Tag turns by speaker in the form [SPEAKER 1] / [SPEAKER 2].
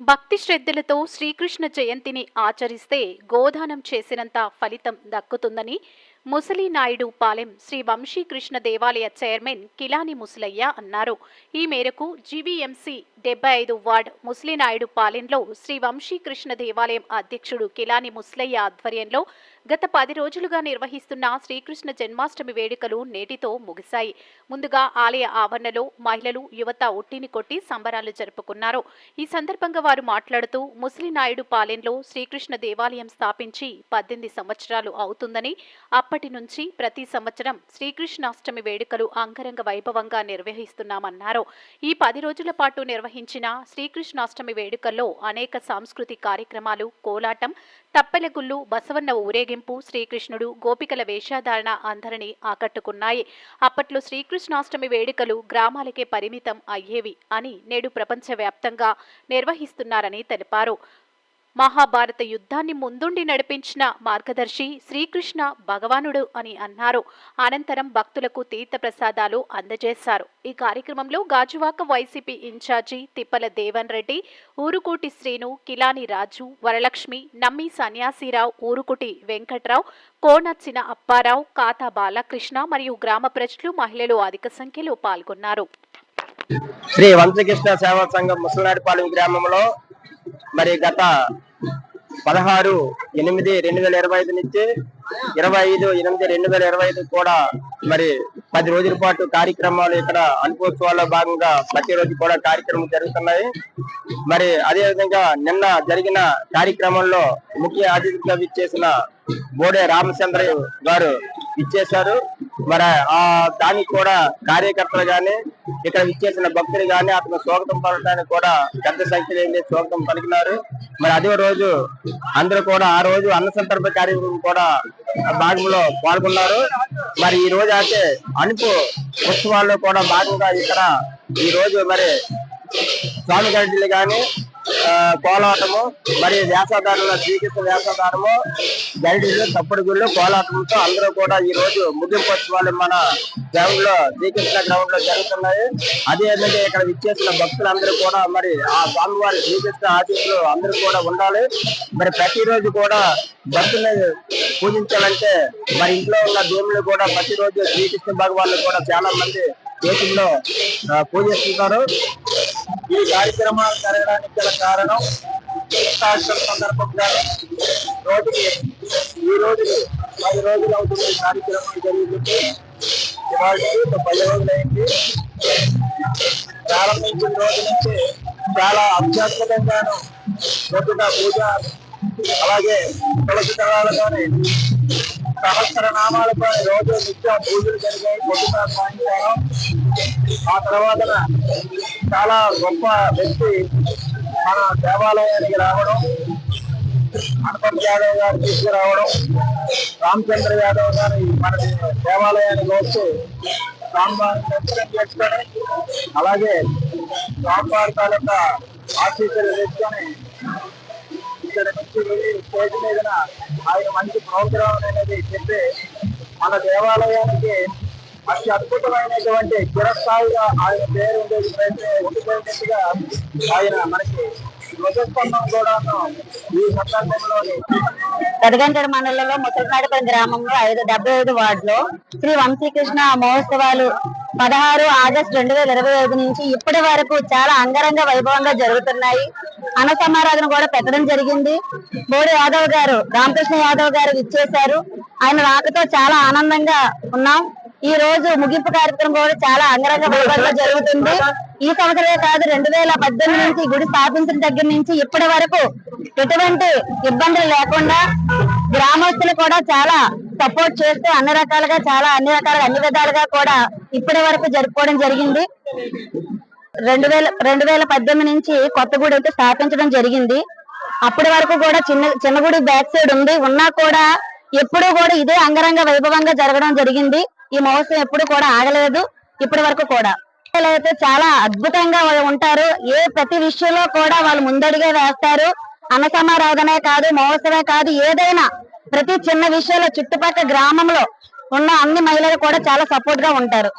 [SPEAKER 1] భక్తి శ్రద్ధలతో శ్రీకృష్ణ జయంతిని ఆచరిస్తే గోదానం చేసినంత ఫలితం దక్కుతుందని ముసలినాయుడు పాలెం శ్రీ వంశీకృష్ణ దేవాలయ చైర్మన్ కిలాని ముసలయ్య అన్నారు. ఈ మేరకు జీవీఎంసీ డెబ్బై ఐదు వార్డ్ ముసలినాయుడు పాలెంలో శ్రీ వంశీకృష్ణ దేవాలయం అధ్యక్షుడు కిలాని ముసలయ్య ఆధ్వర్యంలో గత పది రోజులుగా నిర్వహిస్తున్న శ్రీకృష్ణ జన్మాష్టమి వేడుకలు నేటితో ముగిశాయి. ముందుగా ఆలయ ఆవరణలో మహిళలు యువత ఒట్టిని కొట్టి సంబరాలు జరుపుకున్నారు. ఈ సందర్భంగా వారు మాట్లాడుతూ ముసలినాయుడు పాలెంలో శ్రీకృష్ణ దేవాలయం స్థాపించి పద్దెనిమిది సంవత్సరాలు అవుతుందని అప్పటి నుంచి ప్రతి సంవత్సరం శ్రీకృష్ణాష్టమి వేడుకలు అంగరంగ వైభవంగా నిర్వహిస్తున్నామన్నారు. ఈ పది రోజుల పాటు నిర్వహించిన శ్రీకృష్ణాష్టమి వేడుకల్లో అనేక సాంస్కృతిక కార్యక్రమాలు కోలాటం తప్పెలగుళ్ళు బసవన్న ఊరేగింపు శ్రీకృష్ణుడు గోపికల వేషధారణ అందరినీ ఆకట్టుకున్నాయి. అప్పట్లో శ్రీకృష్ణాష్టమి వేడుకలు గ్రామాలకే పరిమితం అయ్యేవి అని నేడు ప్రపంచవ్యాప్తంగా నిర్వహిస్తున్నారని తెలిపారు. మహాభారత యుద్ధాన్ని ముందుండి నడిపించిన మార్గదర్శి శ్రీకృష్ణ భగవానుడు అని అన్నారు. అనంతరం భక్తులకు తీర్థప్రసాదాలు అందజేశారు. ఈ కార్యక్రమంలో గాజువాక వైసీపీ ఇన్ఛార్జి తిప్పల దేవన్ రెడ్డి ఊరుకోటి శ్రీను కిలాని రాజు వరలక్ష్మి నమ్మి సన్యాసిరావు ఊరుకుటి వెంకట్రావు కోనచ్చిన అప్పారావు కాతా బాలకృష్ణ మరియు గ్రామ ప్రజలు మహిళలు అధిక సంఖ్యలో పాల్గొన్నారు.
[SPEAKER 2] శ్రీ వంశకృష్ణ సేవా సంఘం ముసలాడిపాలెం గ్రామంలో మరి గత పదహారు ఎనిమిది రెండు వేల ఇరవై ఐదు నుంచి ఇరవై ఐదు ఎనిమిది రెండు వేల ఇరవై ఐదు కూడా మరి పది రోజుల పాటు కార్యక్రమాలు ఇక్కడ అనుకోత్సవాల్లో భాగంగా ప్రతిరోజు కూడా కార్యక్రమం జరుగుతున్నాయి. మరి అదే విధంగా నిన్న జరిగిన కార్యక్రమంలో ముఖ్య అతిథిగా విచ్చేసిన బోడే రామచంద్ర గారు ఇచ్చేశారు. మరి ఆ దానికి కూడా కార్యకర్తలు గాని ఇక్కడ విచ్చేసిన భక్తులు గాని అతను స్వాగతం పలకడానికి కూడా పెద్ద సంఖ్యలో స్వాగతం పలికినారు. మరి అదే రోజు అందరూ కూడా ఆ రోజు అన్న సందర్భ కార్యక్రమం కూడా భాగంలో పాల్గొన్నారు. మరి ఈ రోజు అయితే అనుపు ఉత్సవాల్లో కూడా భాగంగా ఇక్కడ ఈ రోజు మరి స్వామి గడ్డలు గాని కోలాటము మరి వ్యాసాధారుల శ్రీకృష్ణ వ్యాసాధారము గరిడీలు తప్పుడు గుళ్ళు కోలాటంతో అందరూ కూడా ఈ రోజు ముగింపోత్సవాలు మన గ్రౌండ్లో శ్రీకృష్ణ గ్రౌండ్లో జరుగుతున్నాయి అదే విధంగా ఇక్కడ విచ్చేసిన భక్తులందరూ కూడా మరి ఆ స్వామివారి శ్రీకృష్ణ ఆశీస్సులు అందరూ కూడా ఉండాలి. మరి ప్రతిరోజు కూడా భక్తుల్ని పూజించాలంటే మరి ఇంట్లో ఉన్న దేవుళ్ళు కూడా ప్రతిరోజు శ్రీకృష్ణ భగవాన్ కూడా చాలా మంది దేశంలో పూజిస్తుంటారు. ఈ కార్యక్రమాలు జరగడానికి గల కారణం కృష్ణాష్టమి సందర్భంగా రోజుకి ఈ రోజు పది రోజులు అవుతున్న కార్యక్రమాలు కార్యక్రమం జరుగుతుంది ఇవాళకి ఒక పది రోజులైంది ప్రారంభించిన రోజు నుంచి చాలా అత్యద్భుతంగాను పొద్దుట పూజ అలాగే తులసి దళాలతోని సహస్ర నామాలపై రోజు నిత్య పూజలు జరిగాయి పొద్దుట సాయంకాలం. ఆ తర్వాత చాలా గొప్ప వ్యక్తి మన దేవాలయానికి రావడం హనుమంత్ యాదవ్ గారు తీసుకురావడం రామచంద్ర యాదవ్ గారు మన దేవాలయానికి వచ్చి స్వామివారిని దర్శనం చేసుకొని అలాగే స్వామివారి తాలూకా ఆశీస్సులు తెచ్చుకొని ఇక్కడ నుంచి వెళ్ళి స్టేజ్ మీద ఆయన మంచి ప్రోగ్రామ్ అనేది చెప్పి మన దేవాలయానికి అతి అద్భుతమైనటువంటి చిరస్థాయిగా ఆయన పేరు ఉండేది ఉండిపోయినట్టుగా ఆయన మనకి ధ్వజస్తంభం కూడా ఈ సందర్భంలోని
[SPEAKER 3] మండలంలో ముసలినాడపల్లి గ్రామంలో ఐదు డెబ్బై ఐదు వార్డులో శ్రీ వంశీకృష్ణ మహోత్సవాలు పదహారు ఆగస్టు రెండు వేల ఇరవై ఐదు నుంచి ఇప్పటి వరకు చాలా అంగరంగ వైభవంగా జరుగుతున్నాయి. అన్న సమారాధన కూడా పెట్టడం జరిగింది. బోడి యాదవ్ గారు రామకృష్ణ యాదవ్ గారు ఇచ్చేశారు ఆయన రాకతో చాలా ఆనందంగా ఉన్నాం. ఈ రోజు ముగింపు కార్యక్రమం కూడా చాలా అంగరంగ వైభవంగా జరుగుతుంది. ఈ సంవత్సరమే కాదు రెండు వేల పద్దెనిమిది నుంచి గుడి స్థాపించిన దగ్గర నుంచి ఇప్పటి వరకు ఎటువంటి ఇబ్బందులు లేకుండా గ్రామస్తులు కూడా చాలా సపోర్ట్ చేస్తూ అన్ని రకాలుగా చాలా అన్ని రకాలుగా అన్ని విధాలుగా కూడా ఇప్పటి వరకు జరుపుకోవడం జరిగింది. రెండు వేల రెండు వేల పద్దెనిమిది నుంచి కొత్త గుడి అయితే స్థాపించడం జరిగింది. అప్పటి వరకు కూడా చిన్న చిన్న గుడి బ్యాక్ సైడ్ ఉంది. ఉన్నా కూడా ఎప్పుడూ కూడా ఇదే అంగరంగ వైభవంగా జరగడం జరిగింది. ఈ మహోత్సవం ఎప్పుడు కూడా ఆగలేదు ఇప్పటి వరకు కూడా. అయితే చాలా అద్భుతంగా ఉంటారు. ఏ ప్రతి విషయంలో కూడా వాళ్ళు ముందడిగా వేస్తారు. అన్న కాదు మహోత్సవే కాదు ఏదైనా ప్రతి చిన్న విషయంలో చుట్టుపక్కల గ్రామంలో ఉన్న అన్ని మహిళలు కూడా చాలా సపోర్ట్గా ఉంటారు.